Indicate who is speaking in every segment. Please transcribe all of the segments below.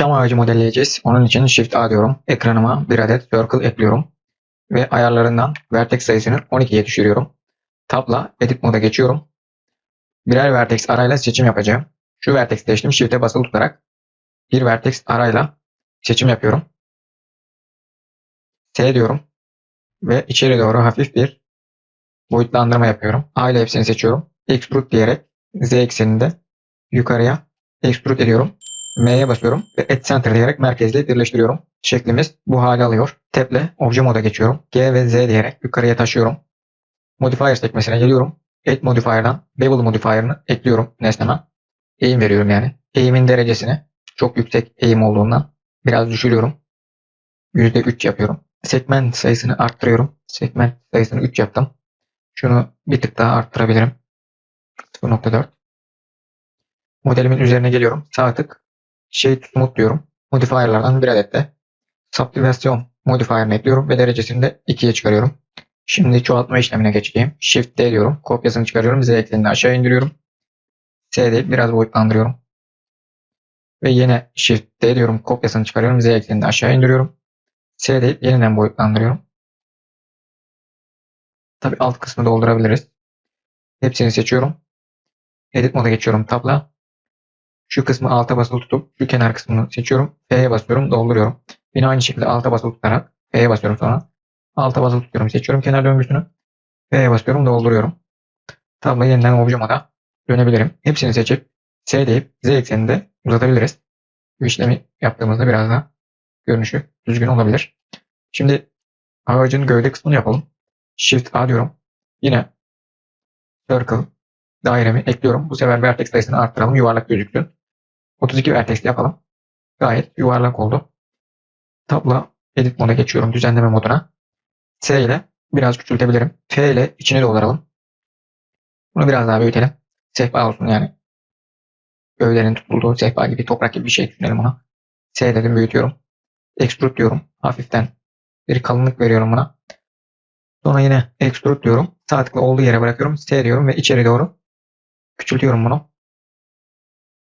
Speaker 1: Çam ağacı modelleyeceğiz. Onun için Shift A diyorum. Ekranıma bir adet circle ekliyorum. Ve ayarlarından vertex sayısını 12'ye düşürüyorum. Tabla edit moda geçiyorum. Birer vertex arayla seçim yapacağım. Şu vertex seçtim. Shift'e basılı tutarak bir vertex arayla seçim yapıyorum. S diyorum. Ve içeri doğru hafif bir boyutlandırma yapıyorum. A ile hepsini seçiyorum. Extrude diyerek Z ekseninde yukarıya extrude ediyorum. M'ye basıyorum ve Add Center diyerek merkezle birleştiriyorum. Şeklimiz bu hale alıyor. Tab ile Obje moda geçiyorum. G ve Z diyerek yukarıya taşıyorum. Modifier sekmesine geliyorum. Add Modifier'dan Bevel Modifier'ını ekliyorum nesneme. Eğim veriyorum yani. Eğimin derecesini çok yüksek eğim olduğundan biraz düşürüyorum. %3 yapıyorum. Segment sayısını arttırıyorum. Segment sayısını 3 yaptım. Şunu bir tık daha arttırabilirim. 0.4 Modelimin üzerine geliyorum. Sağ tık Shade Smooth diyorum. Modifier'lardan bir adet de Sublimation modifier'ını ekliyorum ve derecesini de 2'ye çıkarıyorum. Şimdi çoğaltma işlemine geçeceğim. Shift D diyorum. Kopyasını çıkarıyorum. Z eksenini aşağı indiriyorum. S deyip biraz boyutlandırıyorum. Ve yine Shift D diyorum. Kopyasını çıkarıyorum. Z eksenini aşağı indiriyorum. S deyip yeniden boyutlandırıyorum. Tabi alt kısmı doldurabiliriz. Hepsini seçiyorum. Edit moda geçiyorum tabla. Şu kısmı alta basılı tutup şu kenar kısmını seçiyorum. F'ye basıyorum dolduruyorum. Yine aynı şekilde alta basılı tutarak F'ye basıyorum sonra. Alta basılı tutuyorum. Seçiyorum kenar döngüsünü. F'ye basıyorum dolduruyorum. Tabloyu yeniden obje moda dönebilirim. Hepsini seçip S deyip Z ekseninde uzatabiliriz. Bu işlemi yaptığımızda biraz daha görünüşü düzgün olabilir. Şimdi ağacın gövde kısmını yapalım. Shift A diyorum. Yine Circle dairemi ekliyorum. Bu sefer vertex sayısını arttıralım. Yuvarlak gözüksün. 32 vertex yapalım. Gayet yuvarlak oldu. Tabla edit moda geçiyorum. Düzenleme moduna. S ile biraz küçültebilirim. F ile içine dolduralım. Bunu biraz daha büyütelim. Sehpa olsun yani. Gövdenin tutulduğu sehpa gibi toprak gibi bir şey düşünelim ona. S dedim büyütüyorum. Extrude diyorum. Hafiften bir kalınlık veriyorum buna. Sonra yine extrude diyorum. Sağ tıkla olduğu yere bırakıyorum. S diyorum ve içeri doğru küçültüyorum bunu.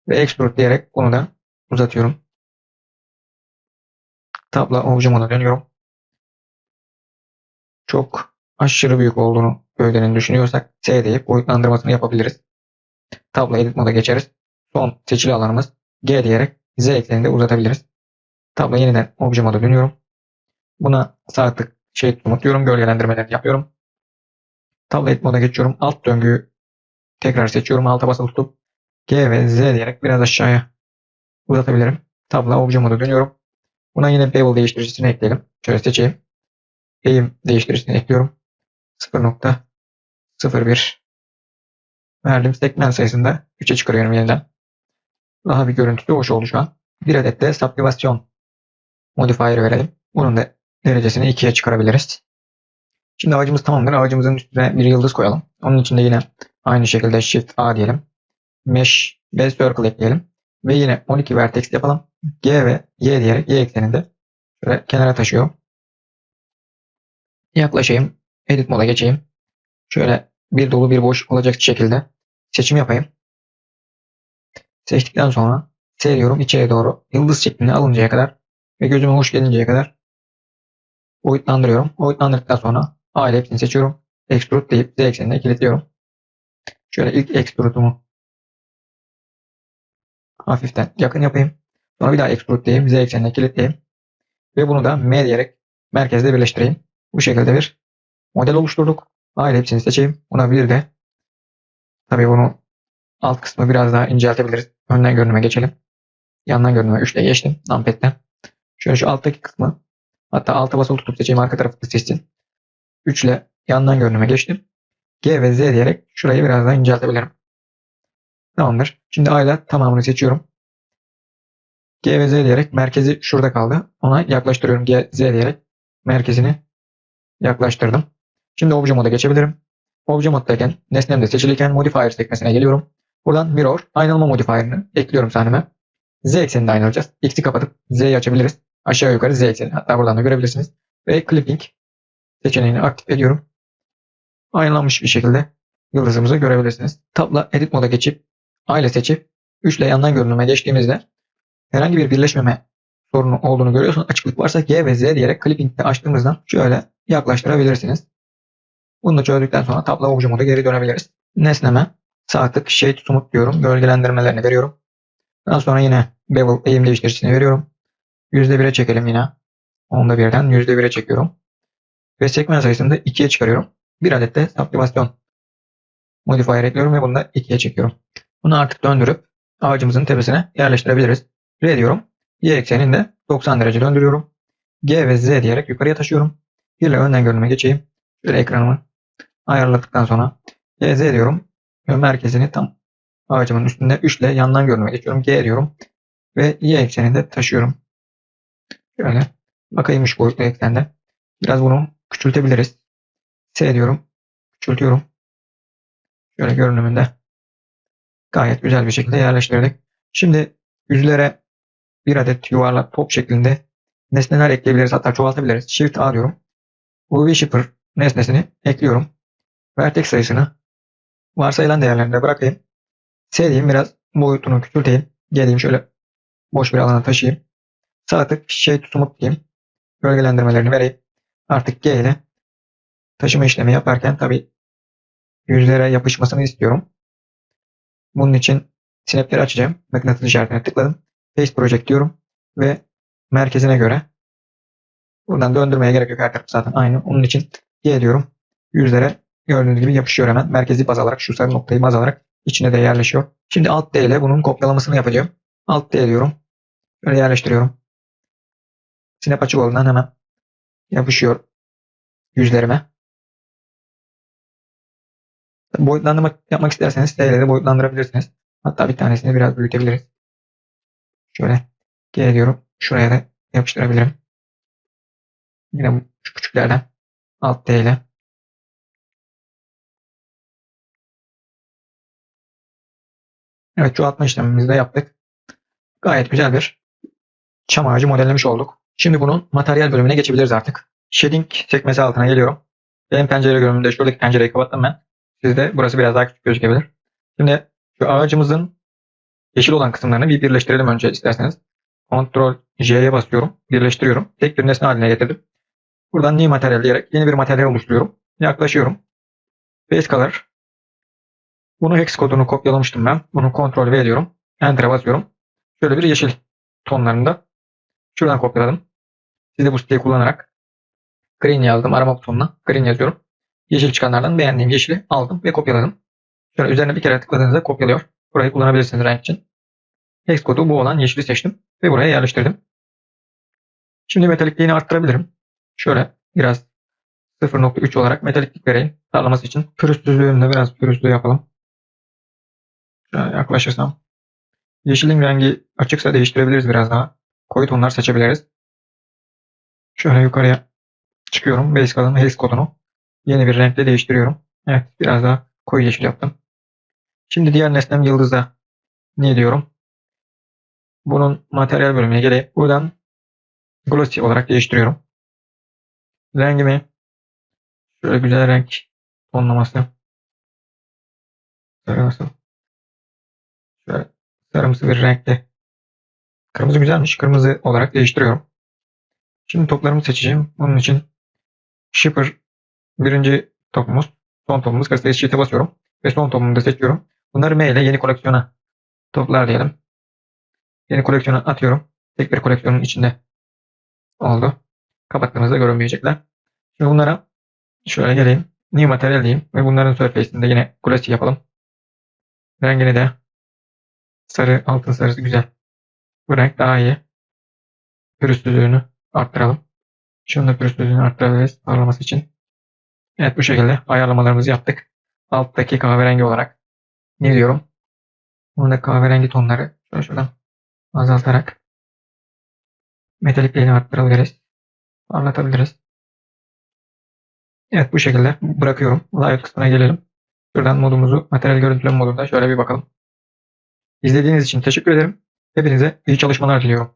Speaker 1: Ve extrude diyerek bunu da uzatıyorum. Tabla moda dönüyorum. Çok aşırı büyük olduğunu gövdenin düşünüyorsak S deyip boyutlandırmasını yapabiliriz. Tabla edit moda geçeriz. Son seçili alanımız G diyerek Z ekseninde uzatabiliriz. Tabla yeniden obje moda dönüyorum. Buna sağ şey unutuyorum. Gölgelendirmeleri yapıyorum. Tabla edit moda geçiyorum. Alt döngüyü tekrar seçiyorum. Alta basılı tutup G ve Z diyerek biraz aşağıya uzatabilirim. Tabla obje moda dönüyorum. Buna yine bevel değiştiricisini ekleyelim. Şöyle seçeyim. Eğim değiştiricisini ekliyorum. 0.01 verdiğim segment sayısında 3'e çıkarıyorum yeniden. Daha bir görüntüsü hoş oldu şu an. Bir adet de sublimation modifier verelim. Bunun da derecesini 2'ye çıkarabiliriz. Şimdi ağacımız tamamdır. Ağacımızın üstüne bir yıldız koyalım. Onun için de yine aynı şekilde Shift A diyelim. Mesh ve Circle ekleyelim. Ve yine 12 vertex yapalım. G ve Y diyerek Y ekseninde şöyle kenara taşıyor. Yaklaşayım. Edit moda geçeyim. Şöyle bir dolu bir boş olacak şekilde seçim yapayım. Seçtikten sonra seriyorum içeri doğru yıldız şeklini alıncaya kadar ve gözüme hoş gelinceye kadar boyutlandırıyorum. Boyutlandırdıktan sonra A ile hepsini seçiyorum. Extrude deyip Z eksenine kilitliyorum. Şöyle ilk extrude'umu hafiften yakın yapayım. Sonra bir daha extrude diyeyim. Z eksenine kilitleyeyim. Ve bunu da M diyerek merkezde birleştireyim. Bu şekilde bir model oluşturduk. A ile hepsini seçeyim. Buna bir de tabii bunu alt kısmı biraz daha inceltebiliriz. Önden görünüme geçelim. Yandan görünüme 3 ile geçtim. Numpad'den. Şöyle şu alttaki kısmı hatta alta basılı tutup seçeyim arka tarafı seçsin. 3 ile yandan görünüme geçtim. G ve Z diyerek şurayı biraz daha inceltebilirim. Tamamdır. Şimdi A tamamını seçiyorum. G ve Z diyerek merkezi şurada kaldı. Ona yaklaştırıyorum. G, Z diyerek merkezini yaklaştırdım. Şimdi obje moda geçebilirim. Obje moddayken nesnem de seçilirken modifier sekmesine geliyorum. Buradan mirror aynalama modifier'ını ekliyorum sahneme. Z ekseninde aynalayacağız. X'i kapatıp Z'yi açabiliriz. Aşağı yukarı Z ekseni. Hatta buradan da görebilirsiniz. Ve clipping seçeneğini aktif ediyorum. Aynalanmış bir şekilde yıldızımızı görebilirsiniz. Tabla edit moda geçip A ile seçip 3 ile yandan görünüme geçtiğimizde herhangi bir birleşmeme sorunu olduğunu görüyorsanız açıklık varsa G ve Z diyerek clipping'de açtığımızdan şöyle yaklaştırabilirsiniz. Bunu da çözdükten sonra tablo obje moda geri dönebiliriz. Nesneme sağ tık shade smooth diyorum. Gölgelendirmelerini veriyorum. Daha sonra yine bevel eğim değiştiricisini veriyorum. %1'e çekelim yine. Onda birden %1'e çekiyorum. Ve sekmen sayısını da 2'ye çıkarıyorum. Bir adet de sublimasyon modifier ekliyorum ve bunu da 2'ye çekiyorum. Bunu artık döndürüp ağacımızın tepesine yerleştirebiliriz. R diyorum. Y eksenini de 90 derece döndürüyorum. G ve Z diyerek yukarıya taşıyorum. İle önden görünüme geçeyim. Şöyle ekranımı ayarladıktan sonra G, Z diyorum. Ve merkezini tam ağacımın üstünde 3 ile yandan görünüme geçiyorum. G diyorum. Ve Y eksenini de taşıyorum. Şöyle bakayım 3 boyutlu eksende. Biraz bunu küçültebiliriz. S diyorum. Küçültüyorum. Şöyle görünümünde gayet güzel bir şekilde yerleştirdik. Şimdi yüzlere bir adet yuvarlak top şeklinde nesneler ekleyebiliriz. Hatta çoğaltabiliriz. Shift A diyorum. UV Shipper nesnesini ekliyorum. Vertex sayısını varsayılan değerlerinde bırakayım. S diyeyim biraz boyutunu küçülteyim. Geleyim şöyle boş bir alana taşıyayım. Sağ tık Shade Smooth diyeyim. Bölgelendirmelerini vereyim. Artık G ile taşıma işlemi yaparken tabi yüzlere yapışmasını istiyorum. Bunun için sinepleri açacağım. Mıknatıs işaretine tıkladım. Paste Project diyorum ve merkezine göre buradan döndürmeye gerek yok. Her taraf zaten aynı. Onun için G diyorum. Yüzlere gördüğünüz gibi yapışıyor hemen. Merkezi baz alarak şu sarı noktayı baz alarak içine de yerleşiyor. Şimdi Alt D ile bunun kopyalamasını yapacağım. Alt D diyorum. Böyle yerleştiriyorum. Sinep açık olduğundan hemen yapışıyor yüzlerime. Boyutlandırma yapmak isterseniz T ile de boyutlandırabilirsiniz. Hatta bir tanesini biraz büyütebiliriz. Şöyle G diyorum. Şuraya da yapıştırabilirim. Yine bu şu küçüklerden Alt T. Evet çoğaltma işlemimizi de yaptık. Gayet güzel bir çam ağacı modellemiş olduk. Şimdi bunun materyal bölümüne geçebiliriz artık. Shading sekmesi altına geliyorum. Benim pencere görünümünde şuradaki pencereyi kapattım ben. Sizde burası biraz daha küçük gözükebilir. Şimdi şu ağacımızın yeşil olan kısımlarını bir birleştirelim önce isterseniz. Ctrl J'ye basıyorum. Birleştiriyorum. Tek bir nesne haline getirdim. Buradan new materyal diyerek yeni bir materyal oluşturuyorum. Yaklaşıyorum. Base color. Bunu hex kodunu kopyalamıştım ben. Bunu Ctrl V diyorum. Enter'a basıyorum. Şöyle bir yeşil tonlarında. Şuradan kopyaladım. Siz de bu siteyi kullanarak green yazdım. Arama butonuna green yazıyorum. Yeşil çıkanlardan beğendiğim yeşili aldım ve kopyaladım. Şöyle üzerine bir kere tıkladığınızda kopyalıyor. Burayı kullanabilirsiniz renk için. Hex kodu bu olan yeşili seçtim ve buraya yerleştirdim. Şimdi metalikliğini arttırabilirim. Şöyle biraz 0.3 olarak metaliklik vereyim. Sağlaması için pürüzsüzlüğünü de biraz pürüzlü yapalım. Şöyle yaklaşırsam. Yeşilin rengi açıksa değiştirebiliriz biraz daha. Koyu tonlar seçebiliriz. Şöyle yukarıya çıkıyorum. Base color'ın hex kodunu yeni bir renkle değiştiriyorum. Evet biraz daha koyu yeşil yaptım. Şimdi diğer nesnem yıldızda ne diyorum? Bunun materyal bölümüne geleyim. Buradan glossy olarak değiştiriyorum. Rengimi şöyle güzel renk tonlaması nasıl şöyle sarımsı bir renkte kırmızı güzelmiş. Kırmızı olarak değiştiriyorum. Şimdi toplarımı seçeceğim. Bunun için Shipper birinci topumuz. Son topumuz. Gazetesi sheet'e basıyorum. Ve son topumu da seçiyorum. Bunları M ile yeni koleksiyona toplar diyelim. Yeni koleksiyona atıyorum. Tek bir koleksiyonun içinde oldu. Kapattığımızda görünmeyecekler. Şimdi bunlara şöyle geleyim. New materyal diyeyim. Ve bunların surface'inde yine glossy yapalım. Rengini de sarı, altın sarısı güzel. Bu renk daha iyi. Pürüzsüzlüğünü arttıralım. Şunu da pürüzsüzlüğünü arttırabiliriz parlaması için. Evet bu şekilde ayarlamalarımızı yaptık. Alttaki kahverengi olarak ne diyorum? Burada kahverengi tonları şöyle şuradan azaltarak metalikliğini arttırabiliriz. Anlatabiliriz. Evet bu şekilde bırakıyorum. Live kısmına gelelim. Şuradan modumuzu materyal görüntüleme modunda şöyle bir bakalım. İzlediğiniz için teşekkür ederim. Hepinize iyi çalışmalar diliyorum.